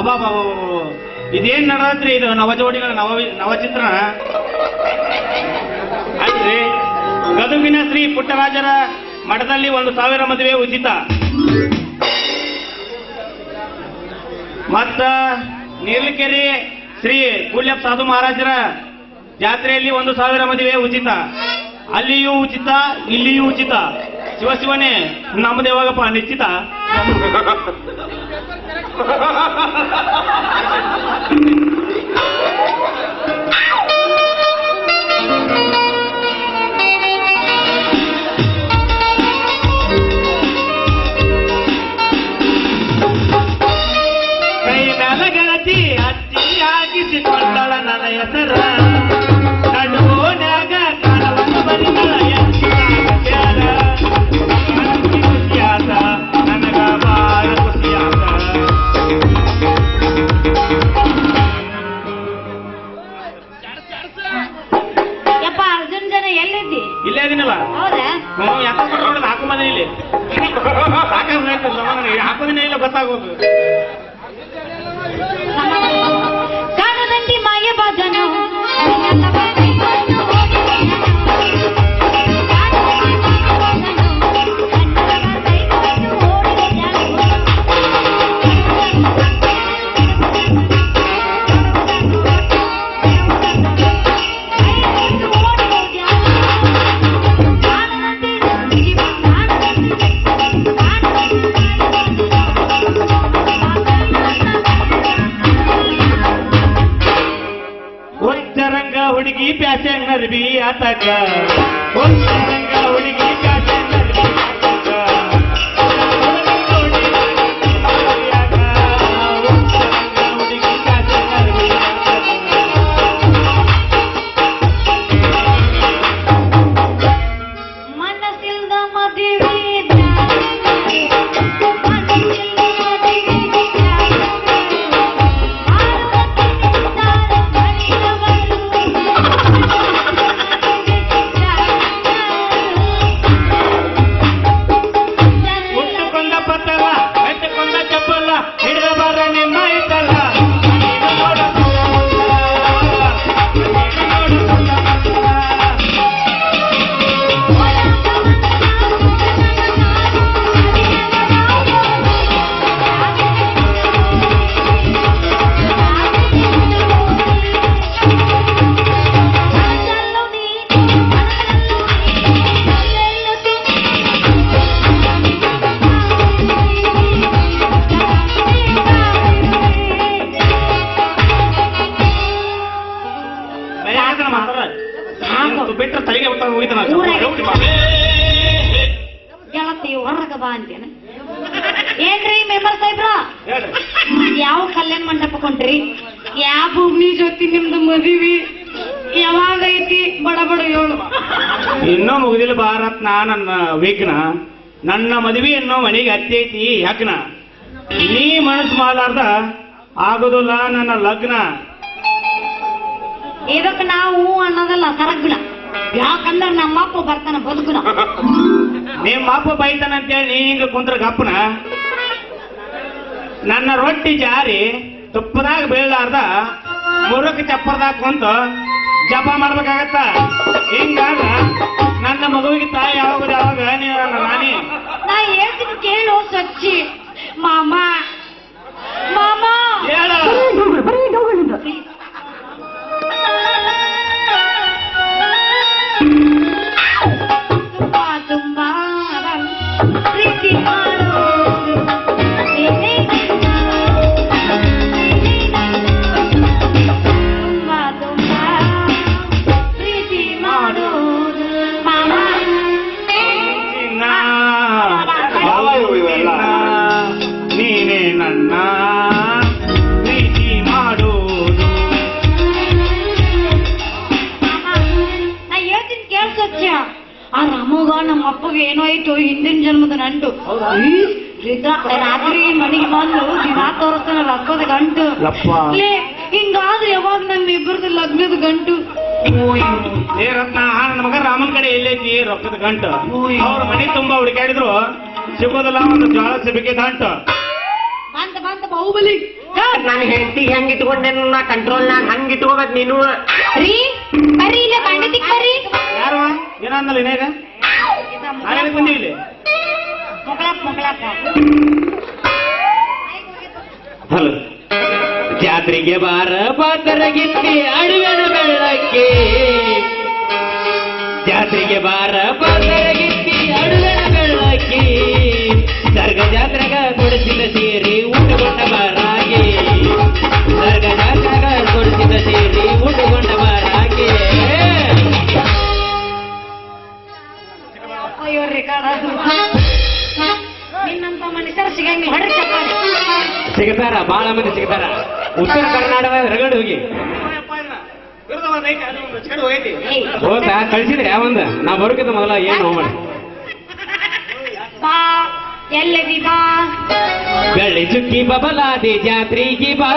ಅಬ್ಬಾ ಇದೇನ್ ನಡತ್ರಿ ಇದು? ನವಜೋಡಿಗಳ ನವ ನವಚಿತ್ರಣ ಆಯ್ತ್ರಿ. ಗದುಗಿನ ಶ್ರೀ ಪುಟ್ಟರಾಜರ ಮಠದಲ್ಲಿ ಒಂದು ಸಾವಿರ ಮದುವೆ ಉಚಿತ. ಮತ್ತ ನೀಲಕೆರೆ ಶ್ರೀ ಕೂಲ್ಯಪ್ಪ ಸಾಧು ಮಹಾರಾಜರ ಜಾತ್ರೆಯಲ್ಲಿ ಒಂದು ಸಾವಿರ ಮದುವೆ ಉಚಿತ. ಅಲ್ಲಿಯೂ ಉಚಿತ, ಇಲ್ಲಿಯೂ ಉಚಿತ. ಶಿವ ಶಿವನೇ ನಮ್ಮದೇವಾಗಪ್ಪ ನಿಶ್ಚಿತ. ಕೈ ಹಚ್ಚಿ ಹಾಕಿಸಿಕೊಂಡಳ ನನ್ನ ಹೆಸರ. ನರ್ಬಿ ಮಾತಾಡ. ಬಿಟ್ರೆ ತಲೆಗೆ ಊರಾಗೆ. ಗೆಳತಿ ಹೊರಗ ಬಾ ಅಂತೇನೆ ಏನ್ರಿ ಮೆಂಬರ್ ಸಾಹೇಬ್ರ. ಯಾವ ಕಲ್ಯಾಣ ಮಂಟಪ ಕೊಂಡ್ರಿ? ಯಾವ ಭೂಮಿ ಜೊತೆ ನಿಮ್ದು ಮದುವೆ. ಯಾವಾಗ ಐತಿ? ಬಡ ಬಡ ಹೇಳು. ಇನ್ನೂ ಮುಗಿದಿಲ್ಲ ಭಾರತ್ ನಾ ನನ್ನ ವಿಘ್ನ ನನ್ನ ಮದುವೆ ಅನ್ನೋ ಮನೆಗೆ ಹತ್ತೈತಿ ಯಾಕನ? ನೀ ಮನಸ್ಸು ಮಾಡಲಾರ್ದ ಆಗೋದಿಲ್ಲ ನನ್ನ ಲಗ್ನ. ಇದಕ್ಕೆ ನಾವು ಅನ್ನೋದಲ್ಲ ಸರಗ್ಗುಣ ಯಾಕಂದ್ರ ನಮ್ಮಪ್ಪ ಬರ್ತಾನ ಬದುಕುನ ನಿಮ್ಮ ಅಪ್ಪ ಬೈತಾನ ಅಂತೇಳಿ ನೀ ಹಿಂಗ ಕುಂತ್ರ ಗಪ್ಪನ. ನನ್ನ ರೊಟ್ಟಿ ಜಾರಿ ತುಪ್ಪದಾಗ ಬೀಳಲಾರ್ದ ಮುರುಕ ಚಪ್ಪರದಾಗ ಕುಂತು ಜಪ ಮಾಡ್ಬೇಕಾಗತ್ತ. ಹಿಂಗಾಗ ನನ್ನ ಮಗುವಿಗೆ ತಾಯಿ ಯಾವಾಗ ಯಾವಾಗ ನೀ- ನಾನೇ. ನಾ ಹೇಳ್ತೀನಿ ಕೇಳು ಸಚ್ಚಿ. ಮಾಮ ಕೇಳ್ಸಚ್ಚ ಆ ನಮಗ ನಮ್ಮ ಅಪ್ಪಗೆ ಏನೋ ಆಯ್ತು ಹಿಂದಿನ ಜನ್ಮದ ನಂಟು. ರಾತ್ರಿ ಮನೆಗೆ ಬಂದು ದಿನ ತೋರಿಸ್ತಾನ ರೊಕ್ಕದ ಗಂಟು. ಹಿಂಗಾದ್ರೆ ಯಾವಾಗ ನಮ್ಮ ಇಬ್ಬರದ ಲಗ್ನದ ಗಂಟು? ಏ ರತ್ನ ನನ್ನ ಮಗ ರಾಮನ್ ಕಡೆ ಎಲ್ಲೈತಿ ರೊಕ್ಕದ ಗಂಟು. ಅವ್ರ ಮನೆ ತುಂಬಾ ಹುಡುಕಾಡಿದ್ರು ಸಿಗೋದಲ್ಲ ಒಂದು ಜ್ವಾಳ ಸಿಬಿಕೆ ಗಂಟು ಬಂತ ಬಂತ ಬಾಹುಬಲಿ. ನಾನು ಹೆಂಡತಿ ಹೆಂಗ್ ನನ್ನ ಕಂಟ್ರೋಲ್ ನಾಗ ಹಂಗ ಇಟ್ಕೋಬೇಕು ನೀನು. ರೀ ಬರ್ರಿ ಇಲ್ಲ ಬಂಡತಿಕ್ ಬರ್ರಿ. ಯಾರು? ಏನಂದಲ್ಲ ಇನೇಗ ನಾಳೆ ಬಂದೀವಿ ಇಲ್ಲಿ? ಮಕ್ಕಳಪ್ಪ ಮಕ್ಕಳಪ್ಪ ಹಲೋ. ಜಾತ್ರೆಗೆ ಬಾರ ಪಾತರಗಿತ್ತಿ ಅಡುಗಣ ಬೆಳಕ್ಕೆ ಜಾತ್ರೆಗೆ ಬಾರ ಪಾತರಗಿತ್ತಿ ಅಡುಗಣ ಬೆಳಕ್ಕೆ ಸರ್ಗ ಜಾತ್ರೆಗ ಕೊಡಿಸಿದ ಸಿಗಂಗಿಲ್ಲ ಹೊಡ್ರಿ ಚಪ್ಪಾಳೆ. ಸಿಗ್ತಾರ ಬಾಳ ಮಂದಿ ಸಿಗ್ತಾರ. ಉತ್ತರ ಕರ್ನಾಟಕ ರಗಡ್ ಹೋಗಿ. ಹೋಗೈತಿ ಕಳ್ಸಿದ್ರಿ ಯಾವಂದ? ನಾ ಬರೋಕಿಂತ ಮೊದಲ ಏನು ಹೋಗೋಣ ಬಾ ಎಲ್ಲದಿ ಬಾ. ಗಳಿ ಚುಕ್ಕಿ ಬಬಲಾದಿ ಜಾತ್ರೆಗೆ ಬಾ.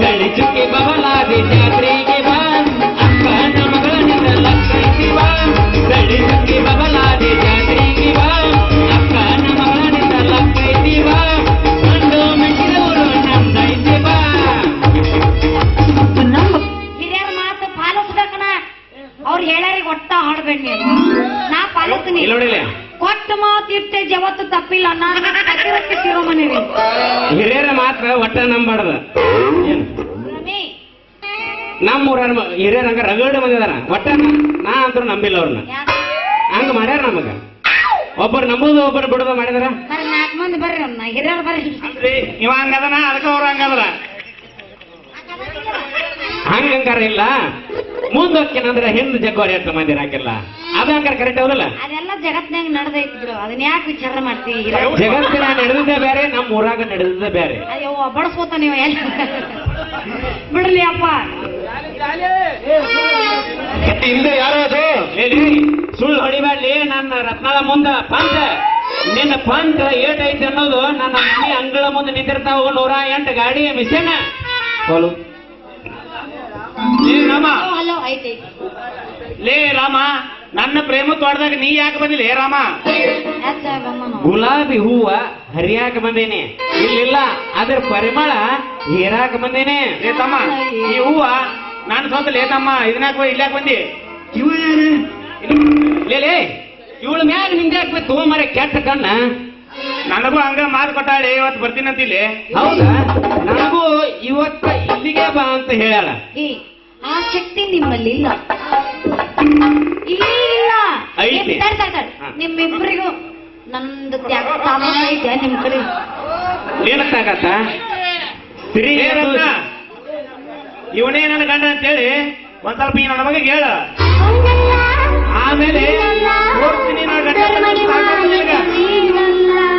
ಗಳಿ ಚುಕ್ಕಿ ಬಬಲಾದಿ ಜಾತ್ರೆಗೆ ಬಾ. ಅಪ್ಪ ಮಗಳ ನಿನ್ನ ಲಕ್ಷ ಬಾ. ಗಳಿ ಚುಕ್ಕಿ ಬಬಲಾದಿ ಜಾತ್ರೆಗೆ ನಮ್ಮ ಊರ ಹಿರಿಯರ ಹಂಗ ರಗಡ ಮಂದಿ ಒಟ್ಟ ನಾ- ಅಂದ್ರು ಅಂತೂ ನಂಬಿಲ್ಲ ಅವ್ರನ್ನ. ಹಂಗ ಮಾಡ್ಯಾರ ನಮಗ. ಒಬ್ಬರು ನಂಬುದು ಒಬ್ಬರು ಬಿಡೋದು ಮಾಡಿದಾರ? ನಾಲ್ಕು ಮಂದಿ ಬರ್ರಿ ಅನ್ನ ಬರ್ರಿ. ಇವ ಹಂಗದನ ಅದಕ್ಕ ಅವ್ರ ಹಂಗದ್ರ ಹಂಗಂಗಾರ ಇಲ್ಲ. ಮುಂದಕ್ಕೇನಂದ್ರೆ ಹಿಂದ್ ಜಗ್ಗೋರಿ ಎಷ್ಟು ಮಂದಿರ ಹಾಕಿಲ್ಲ. ಅದು ಹಂಗಾರ ಕರೆಕ್ಟ್ ಹೌದಲ್ಲ ಅದೆಲ್ಲ ಜಗತ್ನಾಗ ನಡೆದೈತಿ ಬಿಡು. ಅದನ್ನ ಯಾಕೆ ವಿಚಾರ ಮಾಡ್ತೀವಿ ಜಗತ್ತಿನ ನಡೆದಿದ್ದೆ ಬೇರೆ ನಮ್ಮ ಊರಾಗ ನಡೆದಿದ್ದೆ ಬೇರೆ. ಅಯ್ಯೋ ಬಡಸ್ಕೋತ ನೀವು ಎಲ್ಲ? ಬಿಡ್ಲಿ ಅಪ್ಪ. ಹಿಂದೆ ಯಾರು ಅದು ಹೊಡಿ ಲೇ, ಸುಳ್ಳು ಹೊಡಿಬ್ಯಾಡ್ಲಿ ನನ್ನ ರತ್ನದ ಮುಂದ ಪಂಚ. ನಿನ್ನ ಪಂಚ ಏಟೈತೆ ಅನ್ನೋದು ನನ್ನ ಮನೆ ಅಂಗಳ ಮುಂದೆ ನಿಂತಿರ್ತಾವ ನೂರ ಎಂಟು ಗಾಡಿ ಮಿಷನ್. ಹೋಲು. ಲೇ ರಾಮ. ಲೇ ರಾಮ ನನ್ನ ಪ್ರೇಮ ತೋಟದಾಗ ನೀ ಯಾಕೆ ಬಂದಿಲ್ಲ? ಹೇ ರಾಮ. ಗುಲಾಬಿ ಹೂವ ಹರಿಯಾಕ ಬಂದೇನೆ. ಇಲ್ಲಿಲ್ಲ ಅದ್ರ ಪರಿಮಳ ಹೀರಾಕ ಬಂದೇನೆ. ತಮ್ಮ ಈ ಹೂವ ನಾನು ಸ್ವಂತ ಲೇತಮ್ಮ ಇದನ್ನಾಕ ಇಲ್ಲಾಕ ಬಂದಿ. ಇವ ಯಾರು? ಲೇ ಲೇ ಇವಳ ಮ್ಯಾಗ ನಿಂದ್ಯಾಕ ತಗೊಂಬರ ಕೆಟ್ಟ ಕಣ್ಣ. ನನಗೂ ಹಂಗ ಮಾತು ಕೊಟ್ಟಾಳೆ ಇವತ್ತು ಬರ್ತೀನಂತ ಇಲ್ಲಿ ಹೌದಾ? ನನಗೂ ಇವತ್ತ ಇಲ್ಲಿಗೆ ಬಾ ಅಂತ ಹೇಳ ಏ ಆ ಶಕ್ತಿ ನಿಮ್ಮಲ್ಲಿ ಇಲ್ಲ. ಇಲ್ಲಿ ಇಲ್ಲ. ಐತಿ. ಏ, ತಡ್, ತಡ್, ತಡ್. ಹಾ. ನಿಮ್ಮಿಬ್ರಿಗೂ ನಂದು ತ್ಯಾಗ ಸಾಮಾನ್ಯ ಐತೆ ನಿಮ್ ಕಡೆ. ಏನಕ್ಕಾಗತ್ತ? ಸಿರಿ ಏ ರತ್ನ ಇವನೇ ನನ್ನ ಗಂಡ ಅಂತೇಳಿ ಒಂದ್ ಸ್ವಲ್ಪ ಈ ನನ್ನ ಮಗ ಹೇಳ. ಆಮೇಲೆ ಹೋಗ್ತೀನಿ ನನ್ನ ಗಂಡ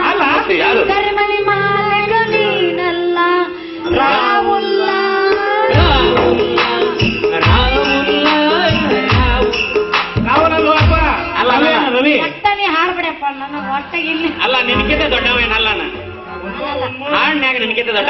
ಅಲ್ಲ ಯಾರು. ಅಲ್ಲ, ನಿನಗಿಂತ ದೊಡ್ಡವೇನಲ್ಲ. ಹಾಡ್ನ್ಯಾಗ ನಿನಗಿಂತ ದೊಡ್ಡ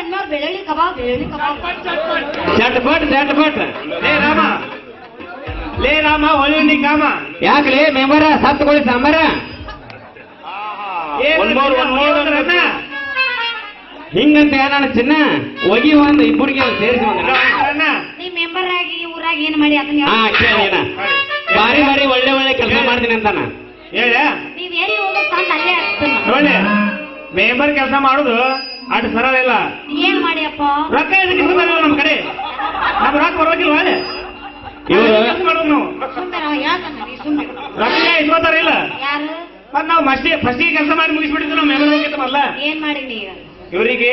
ಅಣ್ಣೋರ್ ಅಣ್ಣೋರ್ ಬೆಳ್ಳುಳ್ಳಿ ಕಬಾಬ್ ಬೆಳ್ಳುಳ್ಳಿ ಕಬಾಬ್ ಚಟ್ ಪಟ್ ಚಟ್ ಪಟ್. ಲೇ ರಾಮ. ಲೇ ರಾಮ ಒಳ್ಳೆ ಕಾಮ. ಯಾಕ್ಲೆ? ಮೆಂಬರ ಸತ್ಕೊಳ್ಳಿ ಸಾಂಬಾರ. ಹಿಂಗಂತ ಏನಾನ ಚಿನ್ನ? ಒಗಿ ಒಂದು ಇಬ್ಬರಿಗೆ ಸೇರಿಸಿ ನೀ ಮೆಂಬರ್ ಆಗಿ ಊರಾಗ ಏನ್ ಮಾಡಿ? ಅದನ್ನ ಹಾ ಬಾರಿ ಬಾರಿ ಒಳ್ಳೆ ಒಳ್ಳೆ ಕೆಲಸ ಮಾಡ್ತೀನಿ ಅಂತಾನ ಹೇಳ. ನೀವ್ ಎಲ್ಲಿ ಹೋಗೋ ಅಲ್ಲೇ ಮೆಂಬರ್ ಕೆಲಸ ಮಾಡುದು ಅಟ್ ಸರಳ ಇಲ್ಲ. ಏನ್ ಮಾಡಿ ಅಪ್ಪ? ರೊಕ್ಕ ಇದಕ್ಕೆ ನಮ್ ಕಡೆ. ನಮ್ ರೊಕ್ಕ ಬರೋಕಿಲ್ವ ಇವ್ರು ಮಾಡೋದು ನಾವು? ರೊಕ್ಕ ಇಸ್ಕೋತಾರ ಇಲ್ಲ? ಯಾರು? ಮತ್ ನಾವು ಮಸ್ತಿ ಫಸ್ಟಿಗೆ ಕೆಲಸ ಮಾಡಿ ಮುಗಿಸ್ಬಿಟ್ಟಿದ್ರು ನಮ್ಮ ಮೆಂಬರ್ ಏನು ಮೊದ್ಲ. ಏನ್ ಮಾಡಿ ಈಗ? ಇವರಿಗೆ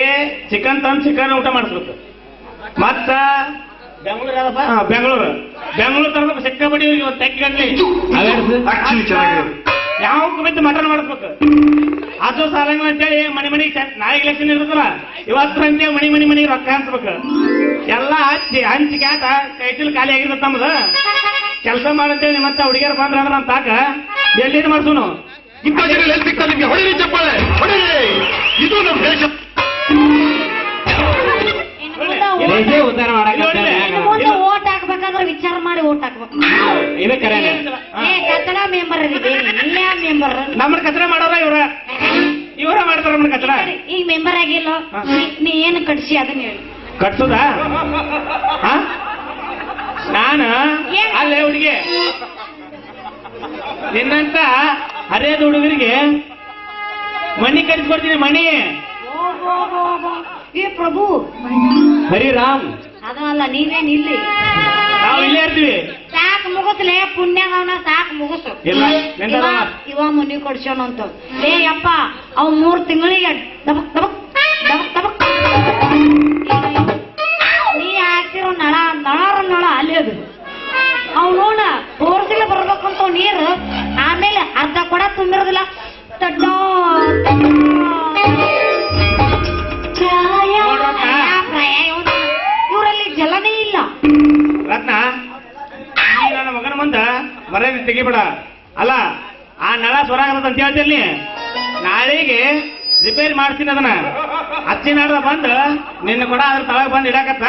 ಚಿಕನ್ ತಂದು ಚಿಕನ್ ಊಟ ಮಾಡಿಸ್ಬೇಕು. ಮತ್ತ ಬೆಂಗಳೂರು ಬೆಂಗಳೂರು. ಬೆಂಗಳೂರು ತರಬೇಕು. ಸಿಕ್ಕಾಪಟ್ಟಿ ಇವ್ರಿಗೆ ಒಂದು ತೆಕ್ಕಿ. ಯಾವ ಬಿದ್ದು ಮಟನ್ ಮಾಡಿಸ್ಬೇಕು? ಅದು ಸಾಲಂಗಿಲ್ಲ ಅಂತೇಳಿ ಮನಿ ಮನಿ ನಾಳೆ ಎಲೆಕ್ಷನ್ ಇರ್ತದಲ್ಲ ಇವತ್ತು ಅಂತೇಳಿ ಮನಿ ಮನಿ ಮನಿಗೆ ರೊಕ್ಕ ಹಂಚ್ಬೇಕು. ಎಲ್ಲ ಹಚ್ಚಿ ಹಂಚಿ ಕ್ಯಾತ ಕೈಚಲ್ ಖಾಲಿ ಆಗಿರ್ತದೆ ತಮ್ಮದು ಕೆಲಸ ಮಾಡಂತೇಳಿ ನಿಮ್ಮಂತ ಹುಡುಗಿಯರು ಬಂದ್ರ ಅಂದ್ರೆ ನಮ್ಮ ತಾಕ ಎಲ್ಲಿ ಮಾಡ್ಸೂನು? ಇಂಥ ಜನ ಎಲ್ಲಿ ಸಿಗ್ತಾರೆ ನಿಮ್ಗೆ? ಹೊಡಿರಿ ಚಪ್ಪಾಳೆ ಹೊಡಿರಿ. ಇದು ನಮ್ಮ ದೇಶ. ಉದ್ಧಾರ ಮಾಡಕ್ಕೆ ಓಟ್ ಹಾಕ್ಬೇಕಾದ್ರೆ ವಿಚಾರ ಮಾಡಿ ಓಟ್ ಹಾಕ್ಬೇಕು. ಇದು ಕಚಡ ಮೆಂಬರ್ ಇದೆ ಮೆಂಬರ್. ನಮ್ಮನ್ನ ಕಚರ ಮಾಡೋರ ಇವ್ರ. ಇವರ ಮಾಡ್ತಾರ ನಮ್ಮನ್ನ ಈ ಈಗ ಮೆಂಬರ್ ಆಗಿಲ್ಲ. ನೀ- ಏನು ಕಟ್ಸಿ ಅದನ್ನ ಹೇಳಿ ಕಟ್ಸುದ? ನಾನು? ಅಲ್ಲೇ ಹುಡುಗಿ. ನಿನ್ನಂತ ಹರಿಯದ ಹುಡುಗರಿಗೆ ಮಣಿ ಕಟ್ಸ್ಕೊಡ್ತೀನಿ ಮಣಿ. ಏ ಪ್ರಭು. ಹರಿರಾಮ್ ಅದು ಅಲ್ಲ ನೀವೇನ್ ಇಲ್ಲಿ ನಾವು ಇಲ್ಲೇ ಇರ್ತೀವಿ. ಸಾಕ್ ಮುಗಿಸ್ಲೇ ಪುಣ್ಯ ಸಾಕ್. ಮುಗಿಸು? ಇಲ್ಲ ಇವ ಮುನಿ ಇವ ಅಂತ. ಏ ಅಪ್ಪ ಅವ್ ಮೂರ್ ತಿಂಗಳಿಗೆ ದಬಕ್ ದಬಕ್ ದಬಕ್ ದಬಕ್. ನೀ ಹಾಕ್ತಿರೋ ನಳ ನಳರ ನಳ ಅಲ್ಲಿ ಅದು. ಅವ್ ನೋಡ ತೋರ್ಸಿಲ್ಲ ಬರ್ಬೇಕಂತ ನೀರು. ಆಮೇಲೆ ಅರ್ಧ ಕೂಡ ತುಂಬಿರೋದಿಲ್ಲ. ತಡ್ಡ. ಮರ್ಯಾದೆ ತೆಗಿಬೇಡ. ಅಲ್ಲ ಆ ನಳ ಸ್ವರ ಆಗದ ಅಂತ ಹೇಳ್ತೀನಿ ನಾಳೆಗೆ ರಿಪೇರಿ ಮಾಡ್ತೀನಿ ಅದನ್ನ. ಹತ್ತಿ ನಾಡ್ದ ಬಂದು ನಿನ್ನ ಕೂಡ ಅದ್ರ ತಳಗ ಬಂದು ಇಡಾಕತ್ತ.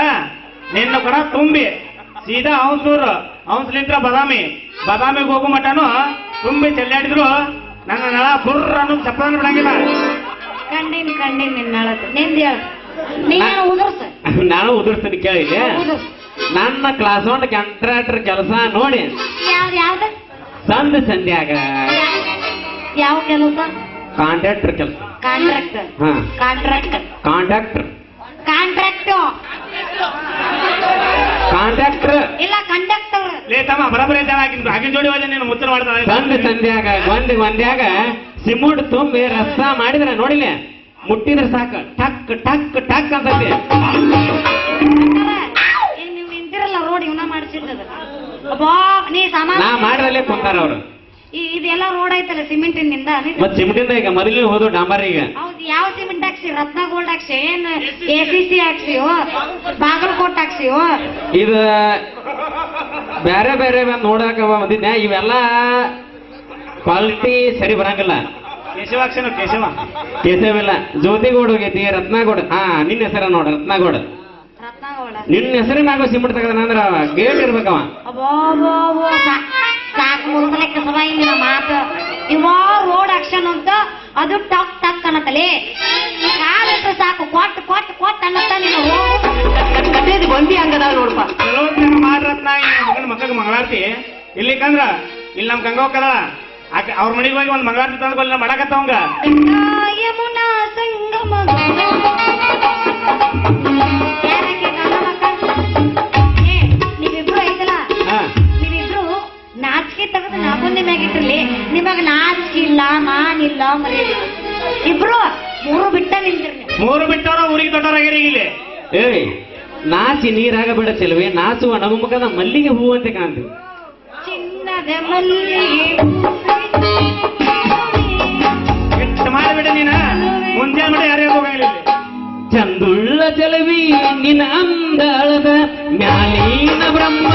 ನಿನ್ನ ಕೂಡ ತುಂಬಿ. ಸೀದಾ ಹೌಸೂರು ಹೌಸ್ಲಿಂತ್ರ ಬದಾಮಿ. ಬದಾಮಿಗೆ ಹೋಗು ಮಟನು ತುಂಬಿ ಚೆಲ್ಲಾಡಿದ್ರು. ನನ್ನ ನಳ ಬುರ್ರ ಅನ್ನೋದು ಬಿಡಂಗಿಲ್ಲ ಕಣ್ಣಿನ ಕಣ್ಣಿನ ನಿನ್ನ ನಳ ನಿಂದ ಹೇಳ ನೀ ಉದುರ್ಸ. ನಾನು ಉದುರ್ತೀನಿ ಕೇಳಿದ್ದೆ ನನ್ನ ಕ್ಲಾಸ್ ಒನ್ ಕಂಟ್ರಾಕ್ಟರ್ ಕೆಲಸ ನೋಡಿ. ಯಾವ್ದು ಯಾವ್ದು? ಸಂದ ಸಂಧ್ಯಾಗ ಯಾವ ಕೆಲಸ? ಕಾಂಟ್ರಾಕ್ಟರ್ ಕೆಲಸ. ಕಾಂಟ್ರಾಕ್ಟರ್ ಹಾ. ಕಾಂಟ್ರಾಕ್ಟರ್ ಕಾಂಟ್ರಾಕ್ಟರ್ ಕಾಂಟ್ರಾಕ್ಟ್ ಕಾಂಟ್ರಾಕ್ಟರ್ ಇಲ್ಲ ಕಂಡಕ್ಟರ್ ಲೇ ತಮ್ಮ ಬರಬರ ಇದ್ದಾವ ಹಾಕಿದ್ರು ಹಾಕಿನ ಜೋಡಿ ಹೋದ ನೀನು ಮುಚ್ಚನ ಸಂದ ಮಾಡ್ತಾನೆ ಸಂಧ್ಯಾಗ ಒಂದ್ ಒಂದ್ಯಾಗ ಸಿಮುಡ್ ತುಂಬಿ ರಸ್ತ ಮಾಡಿದ್ರೆ ನೋಡಿಲೆ ಮುಟ್ಟಿದ್ರೆ ಸಾಕು ಟಕ್ ಟಕ್ ಟಕ್ ಅಂತ ನೀವು ನಿಂತಿರಲ್ಲ ಅಬ್ಬಾ ನೀ ಸಾಮಾನ್ ನಾ ಮಾಡಿರಲ್ಲೇ ಕುಂತಾರ ಅವ್ರು. ಈ- ಇದೆಲ್ಲ ರೋಡ್ ಐತಲ್ಲ ಸಿಮೆಂಟಿನಿಂದ ಮತ್ ಸಿಮೆಂಟಿಂದ ಈಗ ಮೊದಲಿನ ಹೋದು ಡಾಂಬರ್ ಈಗ. ಹೌದು ಯಾವ ಸಿಮೆಂಟ್ ಹಾಕ್ಸಿ? ರತ್ನ ಗೋಲ್ಡ್ ಹಾಕ್ಸಿ? ಏನ್ ಎ ಸಿ ಸಿ ಹಾಕ್ಸಿಯೋ ಬಾಗಲಕೋಟ್ ಹಾಕ್ಸಿಯೋ ಇದು ಬೇರೆ ಬೇರೆ ನೋಡಾಕ ಬಂದಿದ್ದೆ ಇವೆಲ್ಲ ಕ್ವಾಲಿಟಿ ಸರಿ ಬರಂಗಿಲ್ಲ. ಕೇಶವಾಕ್ಷನ ಕೇಶವ. ಕೇಸವಿಲ್ಲ ಜ್ಯೋತಿಗೌಡ ಹೋಗೈತಿ ರತ್ನಗೌಡ. ಹಾ ನಿನ್ನ ಹೆಸರ ನೋಡ ರತ್ನಗೌಡ. ನಿನ್ನ ಹೆಸರಿನಾಗ ಸಿಮೆಂಟ್ ತೆಗದನ ಅಂದ್ರ ಗೇಟ್ ಇರ್ಬೇಕವ. ಸಾಕು ಮುಗಿದ್ರೆ ಕಸಬ ಇಲ್ಲ ಮಾತು. ಇವ ರೋಡ್ ಆಕ್ಷನ್ ಅಂತ ಅದು ಟಕ್ ಟಕ್ ಅನ್ನತ್ತಲೆ ಕಾಲಿಟ್ರೆ ಸಾಕು ಕೊಟ್ಟು ಕೊಟ್ಟು ಕೊಟ್ಟು ಅನ್ನತ್ತ ನೀನು ಬಂದಿ ಹಂಗದ ನೋಡ್ಪ ಚಲೋ ಮಾಡ್ರತ್ನ ಮಗನ ಮಕ್ಕಳಿಗೆ ಮಂಗಳಾರತಿ. ಇಲ್ಲಿಕಂದ್ರ ಇಲ್ಲಿ ನಮ್ ಗಂಗೋಕದ ಅವ್ರ ಮನೆಗೆ ಹೋಗಿ ಒಂದು ಮಂಗಳಾರತಿ ತಂದ್ಕೊಲ್ಲ ಮಾಡಕತ್ತವಂಗ ಯಮುನಾ ಸಂಗಮ. ನಾಚಿಕೆ ನಾ ಮುಂದೆ ಮ್ಯಾಗಿಟ್ರಲ್ಲಿ ನಿಮಗ ನಾಚಿಕೆ ಇಲ್ಲ ಮಾನಿಲ್ಲ ಮರ್ಯಾದೆ. ಇಬ್ರು ಮೂರು ಬಿಟ್ಟ ನಿಂತಿರ್ಲಿ. ಮೂರು ಬಿಟ್ಟವರ ಊರಿಗೆ ದೊಡ್ಡವರಾಗ್ಯಾರ ಇಲ್ಲಿ. ಏಯ್ ನಾಚಿ ನೀರಾಗ ಬಿಡ ಚೆಲುವೆ ನಮ್ಮ ಮುಖದ ಮಲ್ಲಿಗೆ ಹೂ ಅಂತ ಕಾಣ್ತು ಚಿನ್ನದ ಮಲ್ಲಿಗೆ ಎಷ್ಟು ಮಾಡಿಬಿಡ ನೀನ. ಮುಂಜಾನೆ ಮಾಡಿ ಹೋಗಲಿಲ್ಲ ಇಲ್ಲಿ ಚಂದುಳ್ಳ ಚಲವಿ ನಿನ್ನ ಅಂದಳದ ಮ್ಯಾಲೀನ ಬ್ರಹ್ಮ.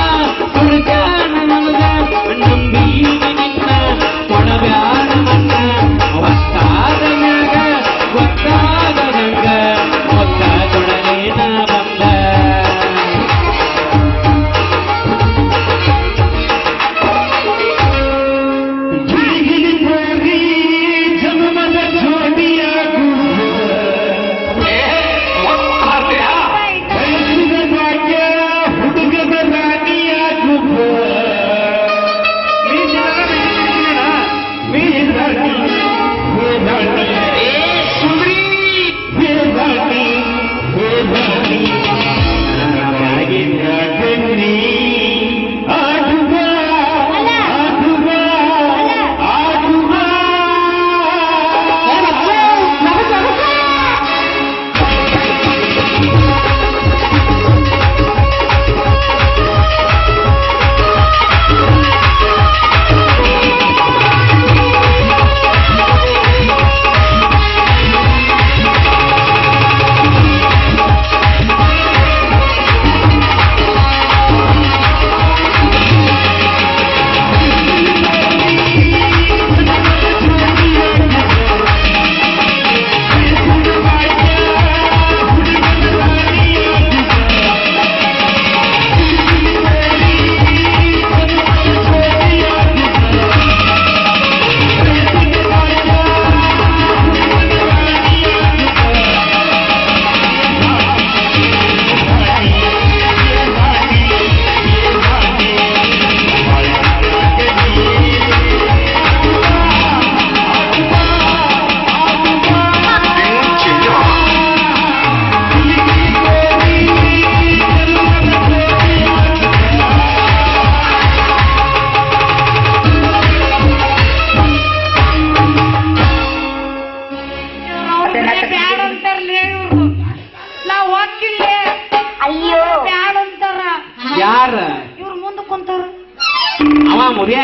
ಮುದಿಯ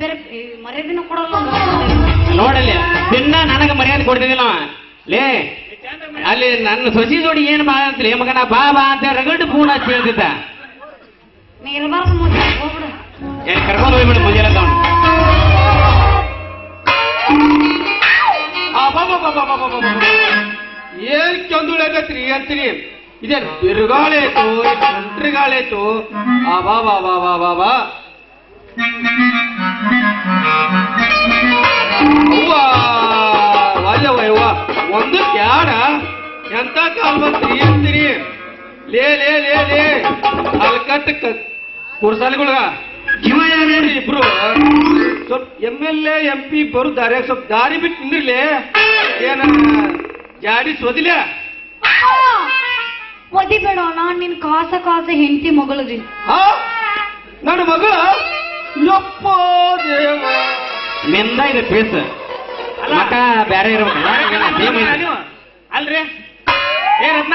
ಬೇರೆ ಏ, ಮರ್ಯಾದಿನ ಕೊಡಲ್ಲ ನೋಡಲ್ಲಿ ದಿನ ನನಗ ಮರ್ಯಾದೆ ಕೊಡ್ತಿದ್ದಿಲ್ಲ ಅವ. ಲೇ ಅಲ್ಲಿ ನನ್ನ ಸೊಸಿ ಜೋಡಿ ಏನ್ ಬಾ ಅಂತಲೇ ಮಗನ ಬಾ ಬಾ ಅಂತ ರಗಡ್ ಫೋನ್ ಹಚ್ಚಿ ಹೇಳ್ತಿದ್ದ ನೀ ಇರಬಾರ್ದು ಮುಂದೆ ಹೋಗ್ಬಿಡು ಏನ್ ಕರ್ಕೊಂಡು ಹೋಗ್ಬಿಡು ಮುಂಜಾನೆ ತಗೊಂಡು ಏನ್ ಚಂದುಳಾಗತ್ರಿ ಅಂತೀನಿ ಇದೇನು ಬಿರುಗಾಳಾಯ್ತು ಸುಂಟ್ರಿಗಾಳಾಯ್ತು ಆ ಬಾ ಬಾ ಬಾ ಬಾ ಬಾ ಬಾ ಅವ್ವ ವಾಜವ್ವ ಯವ್ವ ಒಂದು ಕ್ಯಾಡ? ಎಂತ ಕಾಲ್ ಬಂತ್ರಿ ಅಂತೀರಿ ಲೇ ಲೇ ಲೇ ಲೇ. ಅಲ್ಕಟ್ ಕುರ್ಸಾಲಿಗಳ್ಗ ಇವ ಯಾರೇನ್ರಿ ಇಬ್ರು? ಸ್ವಲ್ಪ M L A M P ಬರು ದಾರಿ ಸ್ವಲ್ಪ ದಾರಿ ಬಿಟ್ಟು ನಿಂದ್ರಲಿ. ಏನ ಜಾಡಿ ಸೋದಿಲ್ಲ? ಒದಿಬೇಡ ನಾನ್ ನಿನ್ ಕಾಸ ಕಾಸ ಹೆಂಡತಿ ಮಗಳದೀನಿ ಹಾ ನನ್ನ ಮಗ ಯಪ್ಪ ದೇವ ನಿಂದ ಇದು ಪೀಸ್ ಮಕ ಬ್ಯಾರೆ. ನೀವು. ಅಲ್ರಿ? ಏ ರತ್ನ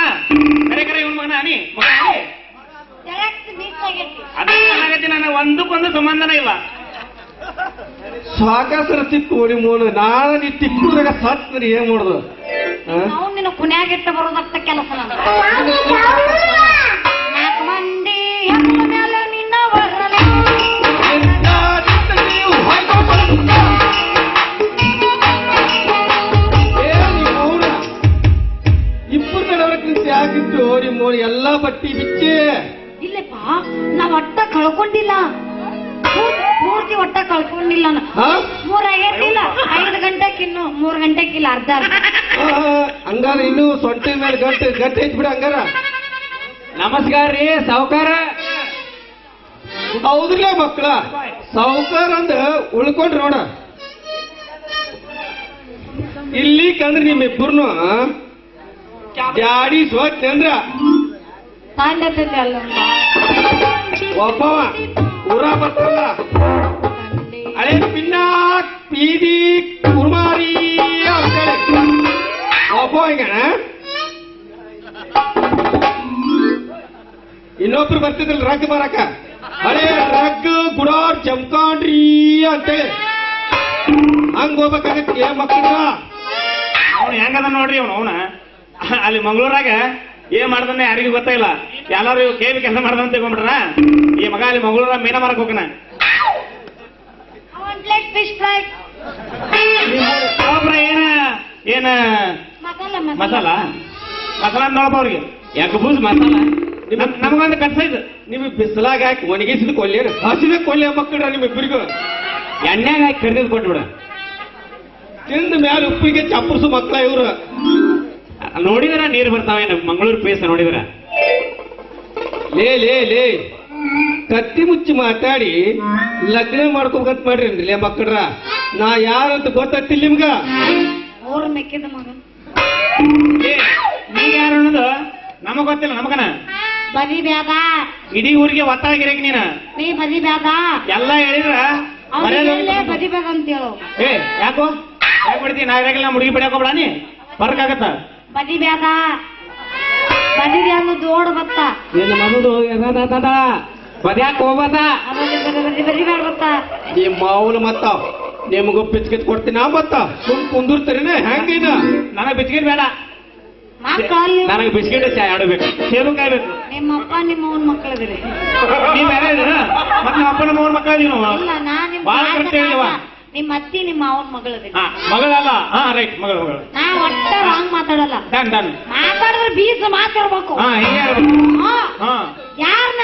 ಕರೆ ಕರೆ ಇವನ್ ಮಗನ ಅನಿ ಅದ ನನಗೆ ಒಂದಕ್ಕೊಂದು ಸಂಬಂಧನ ಇಲ್ಲ. ಸಾಕಾಸರ ತಿಕ್ಕು ನಿಮ್ಮ ನಾನು ನೀ ತಿಕ್ಕುದಾಗ ಸತ್ರಿ ಏನ್ ಮಾಡುದು? ಹಾ? ಕುನ್ಯಾಗ ಇಟ್ಟು ಕುನ್ಯಾಗಿಟ್ಟ ಬರೋದತ್ತ ಕೆಲಸ ನಾಲ್ಕು ಮಂದಿ ಬಟ್ಟಿ ಬಿಚ್ಚಿ. ಇಲ್ಲಪ್ಪ ನಾವ್ ಒಟ್ಟ ಕಳ್ಕೊಂಡಿಲ್ಲ. ಪೂರ್ತಿ- ಒಟ್ಟ ಕಳ್ಕೊಂಡಿಲ್ಲ ಮೂರ ಆಗೈತಿಲ್ಲ ಐದು ಗಂಟೆಕಿನ್ನು ಮೂರ್ ಗಂಟೆಕಿಲ್ಲ ಅರ್ಧ ಅರ್ಧ. ಹಂಗಾರ ಇನ್ನು ಸೊಂಟಿ ಮೇಲೆ ಗಂಟೆ ಗಂಟೆ ಐತ್ ಬಿಡ ಹಂಗಾರ. ನಮಸ್ಕಾರ ರೀ ಸಾವುಕಾರ. ಹೌದಿಲ್ಲ ಮಕ್ಕಳ ಸಾವುಕಾರ ಅಂದ್ರೆ ಉಳ್ಕೊಂಡ್ರಿ ನೋಡ. ಇಲ್ಲಿ ಕಂದ್ರೆ ನಿಮ್ಮಿಬ್ಬರ್ನು ಜಾಡಿ ಸ್ವಚ್ಛ ಅಂದ್ರ ತಾಂಡ ತಂದೆ ಅಲ್ಲ ಒಬ್ಬವ ಊರ ಬರ್ತಾರಲ್ಲ ಹಳೆ ಪಿನ್ನ ಪೀದಿ ಕುರ್ಮಾರಿ ಅಂತೇಳಿ ಒಬ್ಬ ಹಿಂಗಣ ಇನ್ನೊಬ್ರು ಬರ್ತಿದ್ರಲ್ಲ ರಗ್ ಬರಕ ಹಳೆ ರಗ್ ಗುಡಾರ್ ಜಮ್ಕಾಂಡ್ರಿ ಅಂತೇಳಿ ಹಂಗ ಹೋಗ್ಬೇಕಾಗತ್ತೆ ಮಕ್ಕಳ ಅವ್ನು ಹೆಂಗದ ನೋಡ್ರಿ ಅವನು ಅವನ ಅಲ್ಲಿ ಮಂಗಳೂರಾಗ ಏನ್ ಮಾಡ್ದನ್ನ ಯಾರಿಗೂ ಗೊತ್ತಿಲ್ಲ ಎಲ್ಲಾರು ಕೇಳಿ ಕೆಲಸ ಮಾಡ್ದಂತ ತಿಳ್ಕೊಂಡ್ರ ಈ ಮಗ ಅಲ್ಲಿ ಮಂಗಳೂರಾಗ ಮೀನ ಮಾರಕ್ ಹೋಗಣ ಏನ ಏನ? ಮಸಾಲ ಮಸಾಲ. ಮಸಾಲ? ನೋಡಪ್ಪ ಅವ್ರಿಗೆ. ಯಾಕಬೂಸ್ ಮಸಾಲ? ನಮಗೊಂದು ನಮಗೊಂದು ಇದು. ನಿಮಗೆ ಬಿಸಿಲಾಗ ಹಾಕಿ ಒಣಗಿಸಿದ ಕೊಲ್ಲಿ ಹಸಿದ ಕೊಲ್ಲೆ ಮಕ್ಕಳ ನಿಮ್ಮಿಬ್ಬರಿಗೂ? ಎಣ್ಣೆಗೆ ಹಾಕಿ ಕರ್ದಿದ್ ಕೊಟ್ಬಿಡ. ತಿಂದ ಮ್ಯಾಲ ಉಪ್ಪಿಗೆ ಚಪ್ಪರ್ಸು ಮಕ್ಕಳ ಇವ್ರು. ನೋಡಿದ್ರ ನೀರ್ ಬರ್ತಾವೇನು ಮಂಗಳೂರು ಪ್ಲೇಸ್ ನೋಡಿದ್ರ? ಲೇ ಲೇ ಲೇ. ಕತ್ತಿ ಮುಚ್ಚಿ ಮಾತಾಡಿ ಲಗ್ನ ಮಾಡ್ಕೋಬೇಕಂತ ಮಾಡ್ರಿ ಲೇ ಮಕ್ಕಳ್ರ? ನಾ ಯಾರಂತ ಗೊತ್ತಾಗ್ತಿಲ್ಲ ನಿಮ್ಗ? ಮೂರು ಮೆಕ್ಕಿದ ಮಗ ನೀ ಯಾರು ಅನ್ನೋದು? ನಮಗ್ ಗೊತ್ತಿಲ್ಲ ನಮಗನ? ಬದಿ ಬ್ಯಾದ. ಇಡೀ ಊರಿಗೆ ಒತ್ತಾಗಿರಕ್ ನೀನ? ನೀ ಬದಿ ಬ್ಯಾದ. ಎಲ್ಲ ಹೇಳಿದ್ರ? ಅವ್ನಿಗೆ ಎಲ್ಲೇ ಬದಿ ಬ್ಯಾದ ಅಂತ ಹೇಳು. ಏ ಯಾಕೋ? ಯಾಕೆ ಬಿಡ್ತೀನಿ ನಾ ಇರಾಗಿಲ್ಲ ಮುಡುಗಿ ಬಿಡಕ್ ಹೋಗ್ಬೇಡ ನೀ. ಫರ್ಕ್ ಆಗತ್ತ ಬದಿ ಬ್ಯಾದ ಬದಿ ಬ್ಯಾದ ದೋಡ್ ಬತ್ತ ನಿನ್ನ ಮಗಳು ಬದ್ಯಾಕ ಹೋಗ್ಬದ ಆಮೇಲೆ ಬದಿ ಬದಿ ಬದಿ ಬ್ಯಾಡ ಬತ್ತ ನಿಮ್ಮ ಮೌಲ್ ಮತ್ತ ನಿಮಗೂ ಪಿಚ್ಕಿತ್ ಕೊಡ್ತೀನಿ ನಾ ಮತ್ತ ಸುಮ್ ಕುಂದಿರ್ತೀರಿನ ಹೆಂಗಿನ ನನಗ್ ಬಿಚ್ಕಿಟ್ ಬೇಡ. ನನಗೆ ಬಿಸ್ಕೆಟ್ ಚಾ ಆಡಬೇಕು ಸೇರು ಕಾಯ್ಬೇಕು ನಿಮ್ಮಪ್ಪ ನಿಮ್ಮ ಅವನ ಮಕ್ಕಳದಿರಿ ನೀವ್ ಬೇರೆ? ಮತ್ತ್ ನಮ್ಮ ಅಪ್ಪನ ಮೂರ್ ಮಕ್ಕಳ ಇದೀವಿ ನಾವು ಇಲ್ಲ ನಾ ನಿಮ್ ಬಾಳ ತಾತ ಕರೆಕ್ಟ್ ಹೇಳಿವ. ನಿಮ್ಮ ಅತ್ತಿ ನಿಮ್ಮ ಅವನ ಮಗಳದಿರಿ ಹಾ ಮಗಳಲ್ಲ. ಹಾ ರೈಟ್ ಮಗಳು ಮಗಳು. ನಾ ಒಟ್ಟ ರಾಂಗ್ ಮಾತಾಡಲ್ಲ. ಡನ್ ಡನ್ ಮಾತಾಡಿದ್ರೆ ಬೀಸ ಮಾತಾಡ್ಬೇಕು. ಹಾ ಹಿಂಗೆ ಹೇಳ್ಬೇಕು. ಹಾ. ಹಾ. ಯಾರನ್ನ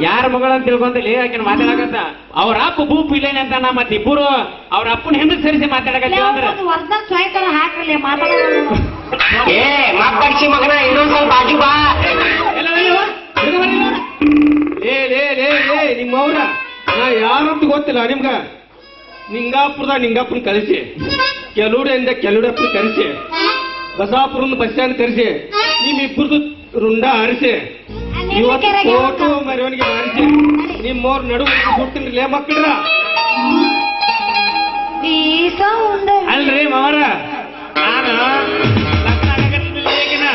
ಯಾರ್ ಮಗಳ ಅಂತ ತಿಳ್ಕೊಂತಲ್ಲಿ ಆಕಿನ ಮಾತಾಡಕತ್ತ? ಅವ್ರ ಅಪ್ಪ ಭೂಪ್ ಇಲ್ಲೇನೆ ಅಂತ ನಾ ಮತ್ತೆ ಇಬ್ಬರು ಅವ್ರ ಅಪ್ಪನ ಹಿಂದೆ ಸೇರಿಸಿ ಮಾತಾಡಕತ್ತೀವಿ ಅಂದ್ರೆ. ವರ್ಧನ್ ಏ ಮಾತಾಡ್ಸಿ ಮಗನ ಇನ್ನೊಂದ್ ಸ್ವಲ್ಪ ಬಾಜು ಬಾ. ಎಲ್ಲ ರೇ ಹುಡುಗ ಬರ್ಲಿಲ್ಲ? ನಿಮ್ಮ ನಿಮ್ಮವ್ರ ನಾ ಯಾರಂತ ಗೊತ್ತಿಲ್ಲ ನಿಮ್ಗ. ನಿಂಗಾಪುರದ ನಿಂಗಾಪುರ ಕಳಿಸಿ ಕೆಲುಡೆಯಿಂದ ಕೆಲುಡಪ್ಪನ ಕರೆಸಿ. ಬಸಾಪುರದ ಬಸ್ ಸ್ಟ್ಯಾಂಡ್ ಕರೆಸಿ. ನಿಮ್ಮಿಬ್ಬರದು ರುಂಡ ಆರಿಸಿ. ಇವತ್ತು ಫೋಟೋ ಮೆರವಣಿಗೆ ಮಾಡಿಸಿ. ನಿಮ್ಮವ್ರ ನಡುವೆ ಹುಟ್ಟಿನ್ರಿ ಮಕ್ಕಳ ಅಲ್ರಿ ಮಾವರ. ನಾನು ಲಗ್ನ ಆಗಕತ್ತಿದ್ದಿಲ್ಲ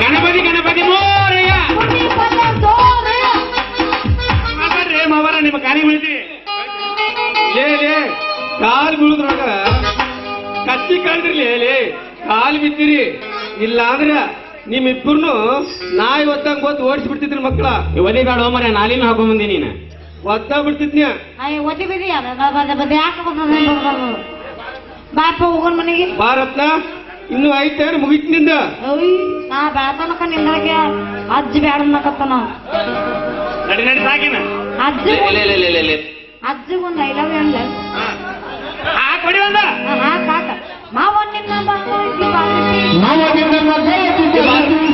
ಗಣಪತಿ ಗಣಪತಿ ಮೋರಯ್ಯ. ನಿಮ್ಮ ಲೇ ಕಂಡ್ರಿ ಲೇ ಕಾಲ್ ಬಿತ್ತಿರಿ. ಒತ್ತಂಗ್ ಗೊತ್ತು ಓಡಿಸ್ಬಿಡ್ತಿದ್ರಿ ಮಕ್ಕಳ. ಒಲಿ ಬೇಡ ಮರ ನಾಲಿನ ಹಾಕೊಂಡ್ಬಂದಿ ನೀನು. ಒತ್ತ ಬಿಡ್ತಿದ್ನ್ಯ? ಅಯ್ಯ ಒತ್ತಿ ಬಿಡಿ ಅದ ಯಾಕೆ ಬಾಪ ಹೋಗೋಣ ಮನೆಗೆ. ಭಾರತ್ನ ಇನ್ನು ಐತೇನು ಮುಗಿತ್ನಿಂದ ನಾ ಬೆಳತನಕ ನಿಂದಕ್ಕೆ ಅಜ್ಜಿ ಬ್ಯಾಡ ಅನ್ನಕತ್ತನ ನಡಿ ನಡಿ ಸಾಕಿನ. ಅಜ್ಜಿ ಅಜ್ಜಿಗೊಂದು ಐ ಲವ್ ಅಂದ ಆ ಕೊಡಿ ಒಂದ. ಹಾಕ ಹಾಕ ಮಾವ ನಿನ್ನ ಮಗ ಮಾವ ನಿನ್ನ ನೀನೇ